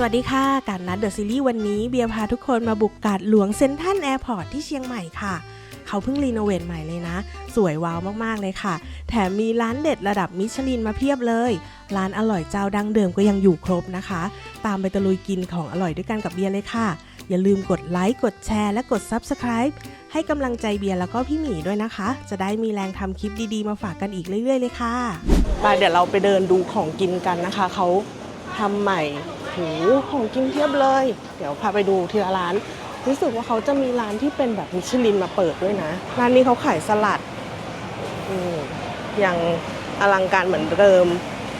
สวัสดีค่ะ การนัดเดอะซีรีส์วันนี้เบียร์พาทุกคนมาบุกกาดหลวงเซนทรัลแอร์พอร์ตที่เชียงใหม่ค่ะ เขาเพิ่งรีโนเวทใหม่เลยนะ สวยว้าวมากๆเลยค่ะ แถมมีร้านเด็ดระดับมิชลินมาเพียบเลย ร้านอร่อยเจ้าดังเดิมก็ยังอยู่ครบนะคะ ตามไปตะลุยกินของอร่อยด้วยกันกับเบียร์เลยค่ะ อย่าลืมกดไลค์กดแชร์และกด Subscribe ให้กำลังใจเบียร์แล้วก็พี่หมีด้วยนะคะ จะได้มีแรงทำคลิปดีๆ มาฝากกันอีกเรื่อยๆเลยค่ะไปเดี๋ยวเราไปเดินดูของกินกันนะคะเขา ทำใหม่โหของกินเทียบเลย เดี๋ยวพาไปดูทีละร้าน รู้สึกว่าเขาจะมีร้านที่เป็นแบบมิชลินมาเปิดด้วยนะ ร้านนี้เขาขายสลัดอืมยังอลังการเหมือนเดิม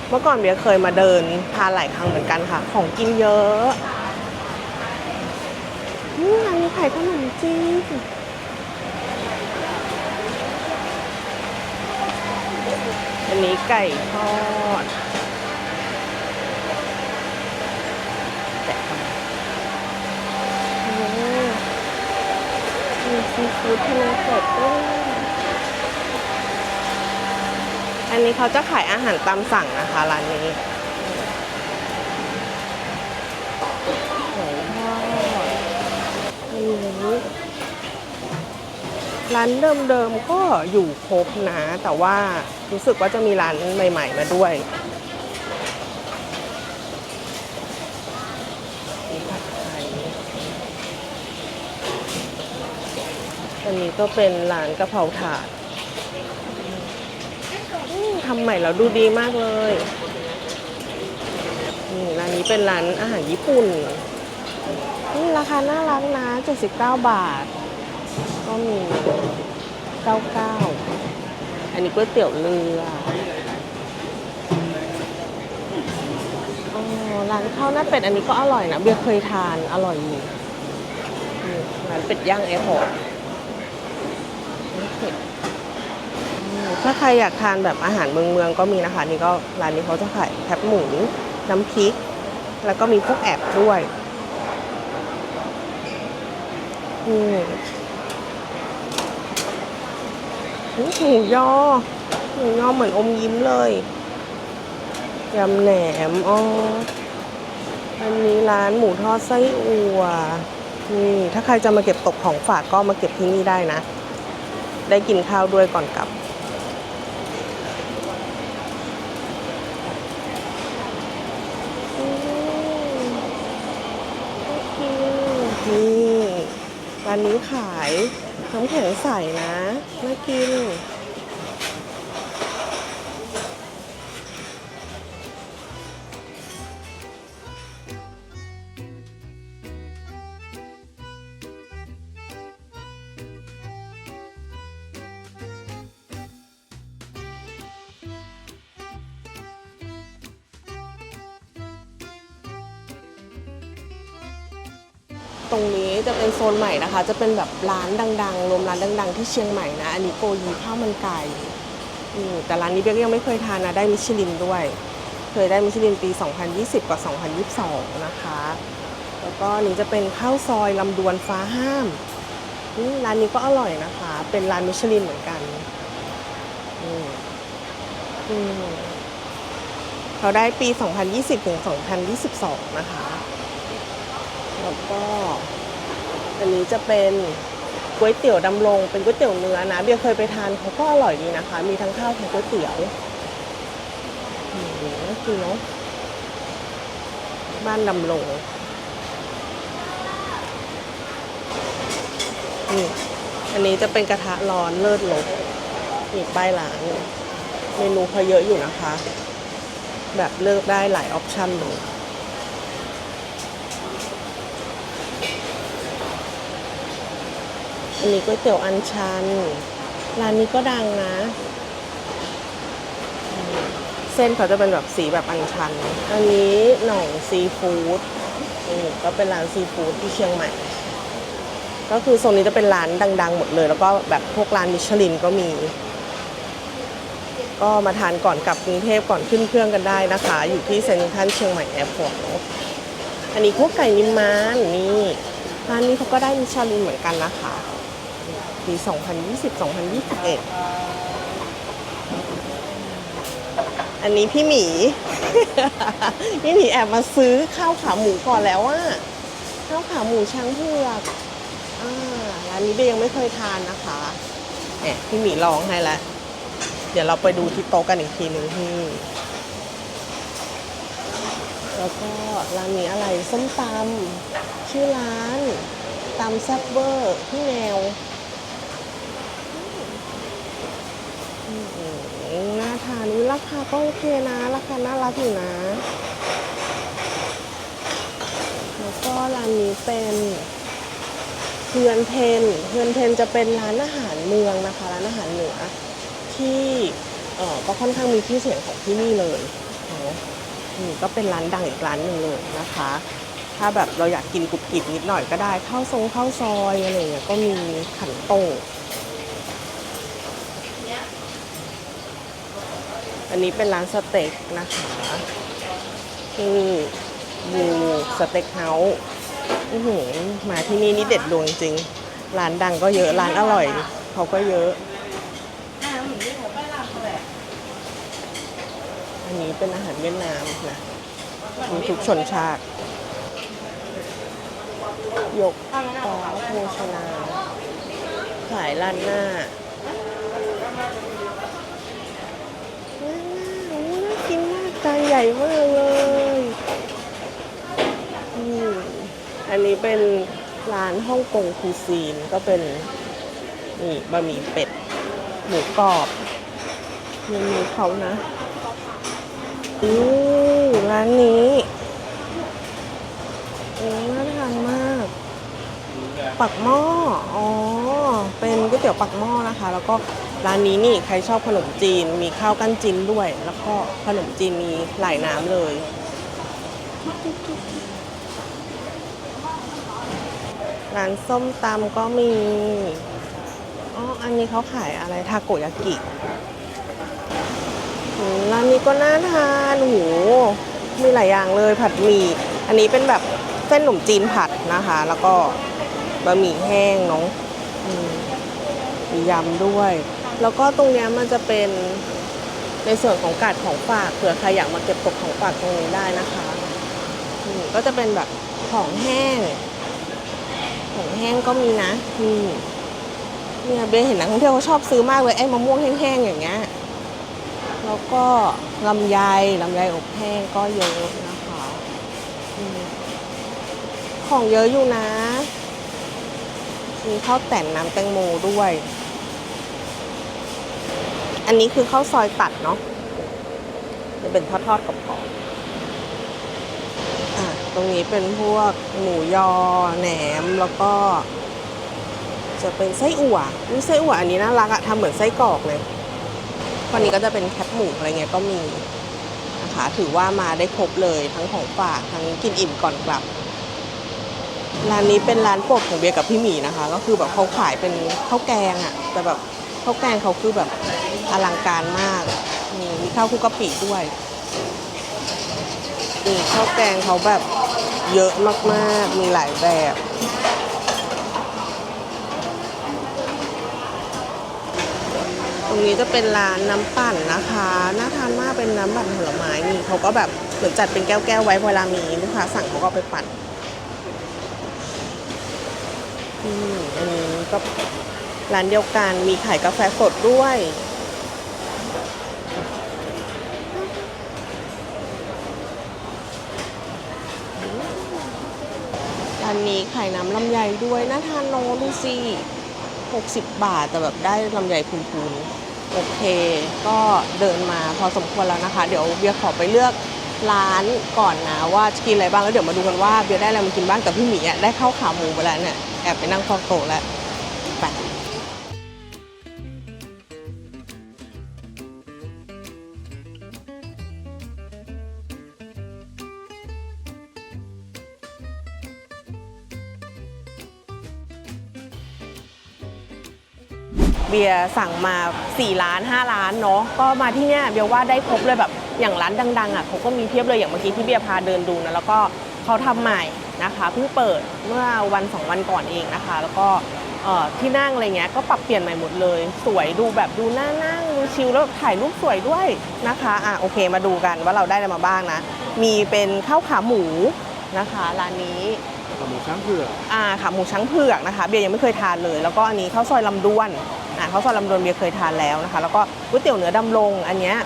เมื่อก่อนเบียเคยมาเดินทาหลายครั้งเหมือนกันค่ะ ของกินเยอะอืมร้านนี้ขายขนมจีนอันนี้ไก่ทอด แกะมาโอ้มีซีฟู้ดทะเลสดด้วยอันนี้เขาจะขายอาหารตามสั่งนะคะร้านนี้หอยทอดอันนี้ร้านเดิมๆก็อยู่ครบนะ แต่ว่ารู้สึกว่าจะมีร้านใหม่ ๆ มาด้วยมีผัดไทย อันนี้ก็เป็นร้านกะเพราถาดทำใหม่แล้วดูดีมากเลยนี่ร้านนี้เป็นร้านอาหารญี่ปุ่นนี่ราคาน่ารักนะ 79 บาท ก็มี 99 อันนี้ก๋วยเตี๋ยวเรือร้านข้าวหน้าเป็ดอันนี้ก็อร่อยนะ เบียร์เคยทานอร่อยอยู่ร้านเป็ดย่างแอร์พอร์ตนี่เผ็ดอืม ถ้าใครอยากทานแบบอาหารเมืองเมืองก็มีนะคะ นี่ก็ร้านนี้เขาจะขายแคบหมูน้ำพริก แล้วก็มีพวกแอบด้วยอืมหมูยอหมูยอเหมือนอมยิ้มเลยยำแหนมอ๋ออันนี้ร้านหมูทอดไส้อัวนี่ถ้าใครจะมาเก็บตกของฝากก็มาเก็บที่นี่ได้นะ ได้กินข้าวด้วยก่อนกลับ อืมน่ากินนี่ ร้านนี้ขายน้ำแข็งใสนะน่ากิน นี้จะเป็นโซนใหม่นะคะ จะเป็นแบบร้านดังๆรวมร้านดัง ๆ ที่เชียงใหม่นะ อันนี้โกยีข้าวมันไก่อืแต่ร้านนี้เบียก็ยังไม่เคยทานนะ ได้มิชลินด้วย เคยได้มิชลินปี 2020 กับ 2022 นะคะ แล้วก็อันนี้จะเป็นข้าวซอยลำดวนฟ้าห้ามร้านนี้ก็อร่อยนะคะ เป็นร้านมิชลินเหมือนกันอืมเขาได้ปี 2020 ถึง 2022 นะคะ แล้วก็ อันนี้จะเป็นก๋วยเตี๋ยวดำรงเป็นก๋วยเตี๋ยวเนื้อนะเบียเคยไปทานเขาก็อร่อยดีนะคะ มีทั้งข้าวทั้งก๋วยเตี๋ยวน่ากินเนาะบ้านดำรงนี่อันนี้จะเป็นกระทะร้อนเลิศรสนี่ป้ายร้านเมนูเขาเยอะอยู่นะคะ แบบเลือกได้หลายออปชั่นเลย อันนี้ก๋วยเตี๋ยวอันชัน ร้านนี้ก็ดังนะ เส้นเขาจะเป็นแบบสีแบบอันชัน อันนี้หน่องซีฟู้ดนี่ก็เป็นร้านซีฟู้ดที่เชียงใหม่ ก็คือโซนนี้จะเป็นร้านดัง ๆ หมดเลย แล้วก็แบบพวกร้านมิชลินก็มี ก็มาทานก่อนกลับกรุงเทพก่อนขึ้นเครื่องกันได้นะคะ อยู่ที่เซ็นทรัลเชียงใหม่แอร์พอร์ตเนอะอันนี้พวกไก่นิมมานนี่ร้านนี้เขาก็ได้มิชลินเหมือนกันนะคะ ปี 2020-2021 อันนี้พี่หมี พี่หมีแอบมาซื้อข้าวขาหมูก่อนแล้วอะข้าวขาหมูช้างเผือกอ่าร้านนี้เบยยังไม่เคยทานนะคะแหมพี่หมีลองให้ล้วเดี๋ยวเราไปดูที่โต๊ะกันอีกทีหนึ่งที่แล้วก็ร้านนี้อะไรส้มตำชื่อร้านตำแซ่บเวอร์พี่แมวอืมอืม น่าทานอุ๊ยราคาก็โอเคนะ ราคาน่ารักอยู่นะ แล้วก็ร้านนี้เป็นเฮือนเพนเฮือนเพนจะเป็นร้านอาหารเมืองนะคะ ร้านอาหารเหนือที่เออก็ค่อนข้างมีชื่อเสียงของที่นี่เลยเนี่ก็เป็นร้านดังอีกร้านหนึ่งเลยนะคะ ถ้าแบบเราอยากกินกรุบกริบนิดหน่อยก็ได้ข้าวทรงข้าวซอยอะไรเงี้ยก็มีขันโต อันนี้เป็นร้านสเต็กนะคะคือบูสเต็กเฮาส์อื้อหือมาที่นี่นี่เด็ดดวงจริง ร้านดังก็เยอะร้านอร่อยเขาก็เยอะอันนี้เป็นอาหารเวียดนามนะมีทุกชนชาติยกฟ้าโภชนาขายร้านหน้าร้านหน้าโอ้น่ากินมากจาน ใหญ่มากเลยอันนี้เป็นร้านฮ่องกงคูซีนก็เป็นนี่บะหมี่เป็ด หมูกรอบเมนูเขานะอู้ร้านนี้โอ้น่าทานมาก ปักหม้อ อ๋อ เป็นก๋วยเตี๋ยวปักหม้อนะคะ แล้วก็ร้านนี้นี่ใครชอบขนมจีน มีข้าวกั้นจีนด้วย แล้วก็ขนมจีนมีหลายน้ำเลย ร้านส้มตำก็มี อ๋อ อันนี้เขาขายอะไรทาโกยากิร้านนี้ก็น่าทานโหมีหลายอย่างเลยผัดหมี่ อันนี้เป็นแบบเส้นหนมจีนผัดนะคะ แล้วก็บะหมี่แห้งเนาะอืม มียำด้วย แล้วก็ตรงเนี้ยมันจะเป็นในส่วนของกาดของฝากเผื่อใครอยากมาเก็บตกของฝากตรงนี้ได้นะคะก็จะเป็นแบบของแห้ง ของแห้งก็มีนะนี่เนี่ยเบนเห็นนักท่องเที่ยวเขาชอบซื้อมากเลยไอ้มะม่วงแห้งๆอย่างเงี้ยแล้วก็ลำไยลำไยอบแห้งก็เยอะนะคะ ของเยอะอยู่นะ มีข้าวแต่นน้ำแตงโมด้วย อันนี้คือข้าวซอยตัดเนาะจะเป็นทอดๆกับกรอบอะตรงนี้เป็นพวกหมูยอแหนมแล้วก็ จะเป็นไส้อั่วนี่ไส้อั่วอันนี้น่ารักอะทำเหมือนไส้กรอกเลยวันนี้ก็จะเป็นแคปหมูอะไรเงี้ยก็มีนะคะถือว่ามาได้ครบเลยทั้งของฝากทั้งกินอิ่มก่อนกลับ ร้านนี้เป็นร้านโปรดของเบียร์กับพี่หมีนะคะ ก็คือแบบเขาขายเป็นข้าวแกงอะแต่แบบข้าวแกงเขาคือแบบอลังการมาก มีข้าวคุกกะปิด้วยนี่ข้าวแกงเขาแบบเยอะมากๆ มีหลายแบบตรงนี้จะเป็นร้านน้ำปั่นนะคะ น่าทานมากเป็นน้ำปั่นผลไม้นี่เขาก็แบบเหมือนจัดเป็นแก้วๆไว้เวลามีลูกค้าสั่งเขาก็ไปปั่น อืมอันนี้ก็ร้านเดียวกันมีขายกาแฟสดด้วย ร้านนี้ขายน้ำลำไยด้วยน่าทานโนดูสิ60 บาท แต่แบบได้ลำไยพูนๆโอเค ก็เดินมาพอสมควรแล้วนะคะ เดี๋ยวเบียร์ขอไปเลือก ร้านก่อนนะว่าจะกินอะไรบ้างแล้วเดี๋ยวมาดูกันว่าเบียร์ได้อะไรมากินบ้างแต่พี่หมีอะได้ข้าวขาหมูไปแล้วเนี่ยแอบไปนั่งฟอโตะแล้วไปเบียร์สั่งมา 4 ล้าน 5 ล้านเนาะก็มาที่เนี่ยเบียร์ว่าได้ครบเลยแบบ อย่างร้านดังๆอะเขาก็มีเพียบเลยอย่างเมื่อกี้ที่เบียร์พาเดินดูนะแล้วก็เขาทำใหม่นะคะเพิ่งเปิดเมื่อวันสองวันก่อนเองนะคะ แล้วก็เอ่อที่นั่งอะไรเงี้ยก็ปรับเปลี่ยนใหม่หมดเลย สวยดูแบบดูน่านั่งดูชิลแล้วแบบถ่ายรูปสวยด้วยนะคะอะโอเคมาดูกันว่าเราได้อะไรมาบ้างนะ มีเป็นข้าวขาหมูนะคะร้านนี้ขาหมูช้างเผือกอ่าขาหมูช้างเผือกนะคะ เบียร์ยังไม่เคยทานเลย แล้วก็อันนี้ข้าวซอยลำดวนอ่าข้าวซอยลำดวนเบียร์เคยทานแล้วนะคะ แล้วก็ก๋วยเตี๋ยวเนื้อดำรงอันเนี้ย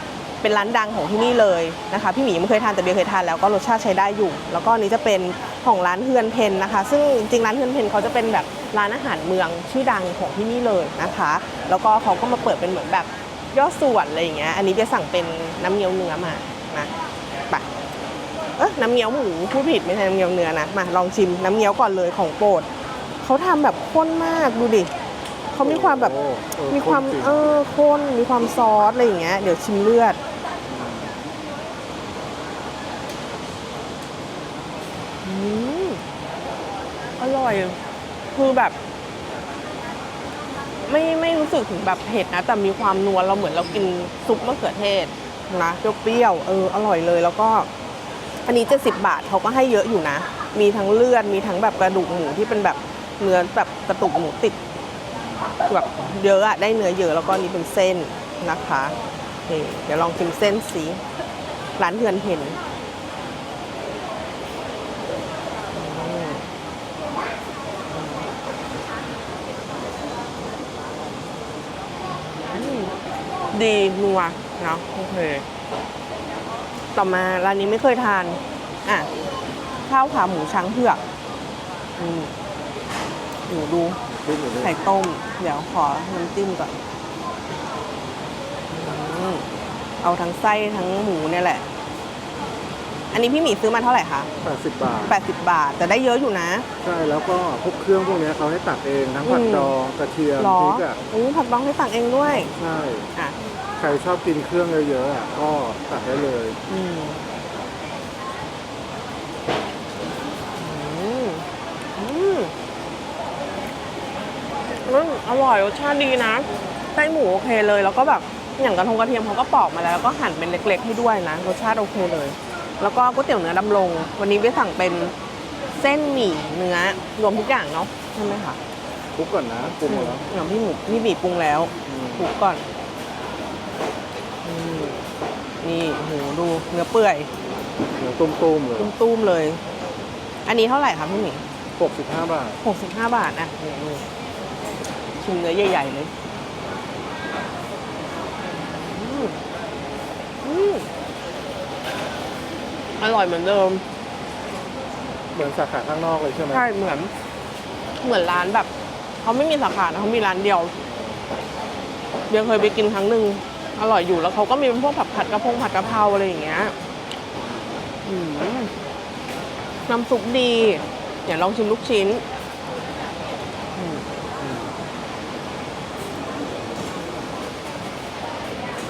เป็นร้านดังของที่นี่เลยนะคะ พี่หมียังไม่เคยทานแต่เบียร์เคยทานแล้วก็รสชาติใช้ได้อยู่ แล้วก็อันนี้จะเป็นของร้านเฮือนเพนนะคะ ซึ่งจริงๆร้านเฮือนเพนเขาจะเป็นแบบร้านอาหารเมืองชื่อดังของที่นี่เลยนะคะ แล้วก็เขาก็มาเปิดเป็นเหมือนแบบย่อส่วนอะไรอย่างเงี้ย อันนี้เบียร์สั่งเป็นน้ำเงี้ยวเนื้อมานะไปเอ๊ะน้ำเงี้ยวหมูพูดผิดไม่ใช่น้ำเงี้ยวเนื้อนะ มาลองชิมน้ำเงี้ยวก่อนเลยของโปรดเขาทำแบบข้นมากดูดิเขามีความแบบโอ้เออมีความจริงเออข้นมีความซอสอะไรอย่างเงี้ย เดี๋ยวชิมเลือด อร่อย คือแบบ ไม่ไม่รู้สึกถึงแบบเผ็ดนะ แต่มีความนัวเราเหมือนเรากินซุปมะเขือเทศนะเปรี้ยวๆเอออร่อยเลยแล้วก็ อันนี้จะสิบบาทเขาก็ให้เยอะอยู่นะ มีทั้งเลือดมีทั้งแบบกระดูกหมูที่เป็นแบบเนื้อแบบกระตุกหมูติดแบบเยอะอะได้เนื้อเยอะแล้วก็นี่เป็นเส้นนะคะเดี๋ยวลองชิมเส้นสีร้านเฮือนเพนอืมอืม ดีนัวเนาะโอเค ต่อมาร้านนี้ไม่เคยทาน อะ ข้าวขาหมูช้างเผือกอืมหมูดูขึ้นอยู่ดูไข่ต้ม เดี๋ยวขอน้ำจิ้มก่อนอเอาทั้งไส้ทั้งหมูเนี่ยแหละ อันนี้พี่หมีซื้อมาเท่าไหร่คะแปดสิบบาท 80 บาท แต่ได้เยอะอยู่นะ ใช่แล้วก็พวกเครื่องพวกเนี้ยเขาให้ตักเองทั้งผักอืมดองกระเทียมหรอพริกอะอู้ผักดองให้สั่งเองด้วย ใช่อะ ใครชอบกินเครื่องเยอะๆอะก็ตักได้เลยอืมอืมอืมอืมอร่อยรสชาติดีนะไส้หมูโอเคเลย แล้วก็แบบอย่างกระทงกระเทียมเขาก็ปอกมาแล้วแล้วก็หั่นเป็นเล็กๆให้ด้วยนะ รสชาติโอเคเลย แล้วก็ก๋วยเตี๋ยวเนื้อดำรง วันนี้ไปสั่งเป็นเส้นหมี่เนื้อรวมทุกอย่างเนาะใช่ไหมคะคลุกก่อนนะปรุงหมดแล้วอย่างพี่หมูพี่หมี่ปรุงแล้วอืมคลุกก่อนอืมนี่โอ้โหดูเนื้อเปื่อยเนื้อตุ้มๆเลยตุ้มๆเลย อันนี้เท่าไหร่คะพี่หมีหกสิบห้าบาท หกสิบห้าบาทอะนี่นี่ชิมเนื้อใหญ่ ๆ เลย อืมอืม อร่อยเหมือนเดิม เหมือนสาขาข้างนอกเลยใช่ไหมใช่เหมือน เหมือนร้านแบบเขาไม่มีสาขานะเขามีร้านเดียวเบียร์เคยไปกินครั้งหนึ่งอร่อยอยู่แล้วเขาก็มีพวกผัดผัดกระพงผัดกะเพราอะไรอย่างเงี้ยอืมน้ำซุปดีเดี๋ยวลองชิมลูกชิ้นอืม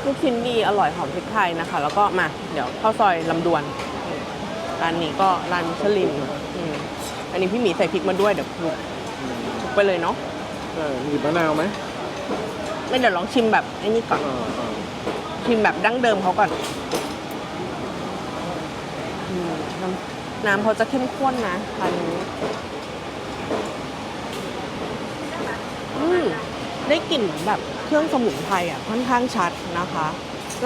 ลูกชิ้นดีอร่อยหอมพริกไทยนะคะ แล้วก็มา เดี๋ยวข้าวซอยลำดวนอืม ร้านนี้ก็ร้านมิชลินอืมอันนี้พี่หมีใส่พริกมาด้วยเดี๋ยวคลุกอืมคลุกไปเลยเนาะใช่มีมะนาวไหมไม่เดี๋ยวลองชิมแบบไอ้นี่ก่อนอ่าอ่าชิมแบบดั้งเดิมเขาก่อนอืมน้ำน้ำเขาจะเข้มข้นนะร้านนี้อืมได้กลิ่นแบบเครื่องสมุนไพรอะค่อนข้างชัดนะคะ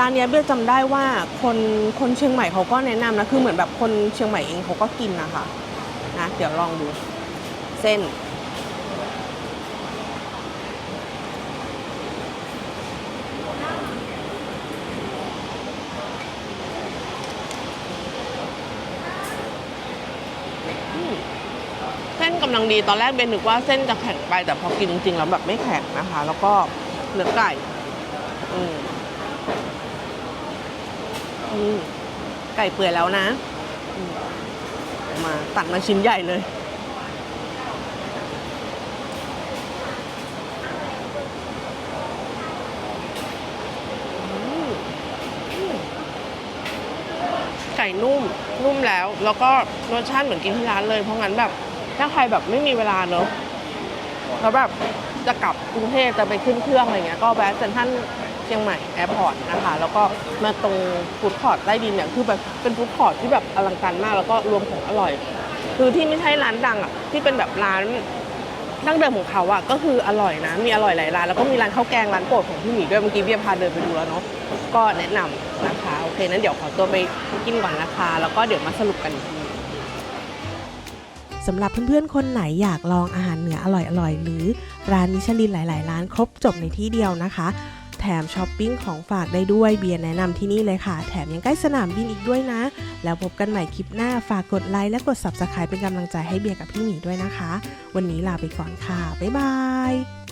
ร้านเนี้ยเบียจำได้ว่าคนคนเชียงใหม่เขาก็แนะนำนะคือเหมือนแบบคนเชียงใหม่เองเขาก็กินนะคะนะเดี๋ยวลองดู เส้น เส้นกำลังดีตอนแรกเบนนึกว่าเส้นจะแข็งไปแต่พอกินจริงๆแล้วแบบไม่แข็งนะคะ แล้วก็เนื้อไก่ อืม อืมไก่เปื่อยแล้วนะมาตัดมาชิ้นใหญ่เลย ไก่นุ่ม นุ่มแล้ว แล้วก็รสชาติเหมือนกินที่ร้านเลย เพราะงั้นแบบ ถ้าใครแบบไม่มีเวลาเนอะแล้วแบบจะกลับกรุงเทพจะไปขึ้นเครื่องอะไรเงี้ย ก็แวะเซ็นทรัล เชียงใหม่แอร์พอร์ตนะคะ แล้วก็มาตรงฟู้ดคอร์ทใต้ดินเนี่ยคือแบบเป็นฟู้ดคอร์ทที่แบบอลังการมากแล้วก็รวมของอร่อย คือที่ไม่ใช่ร้านดังอะที่เป็นแบบร้านดั้งเดิมของเขาอะก็คืออร่อยนะ มีอร่อยหลายร้านแล้วก็มีร้านข้าวแกงร้านโปรดของพี่หมีด้วยเมื่อกี้เบียพาเดินไปดูแล้วเนาะก็แนะนำนะคะโอเคนั้นเดี๋ยวขอตัวไปกินก่อนนะคะ แล้วก็เดี๋ยวมาสรุปกันอีกทีสำหรับเพื่อนๆ คนไหนอยากลองอาหารเหนืออร่อยๆ หรือร้านมิชลินหลาย ๆ ร้านครบจบในที่เดียวนะคะ แถมช้อปปิ้งของฝากได้ด้วยเบียร์แนะนำที่นี่เลยค่ะ แถมยังใกล้สนามบินอีกด้วยนะ แล้วพบกันใหม่คลิปหน้าฝากกดไลค์และกด Subscribe เป็นกำลังใจให้เบียร์กับพี่หมีด้วยนะคะ วันนี้ลาไปก่อนค่ะ บ๊ายบาย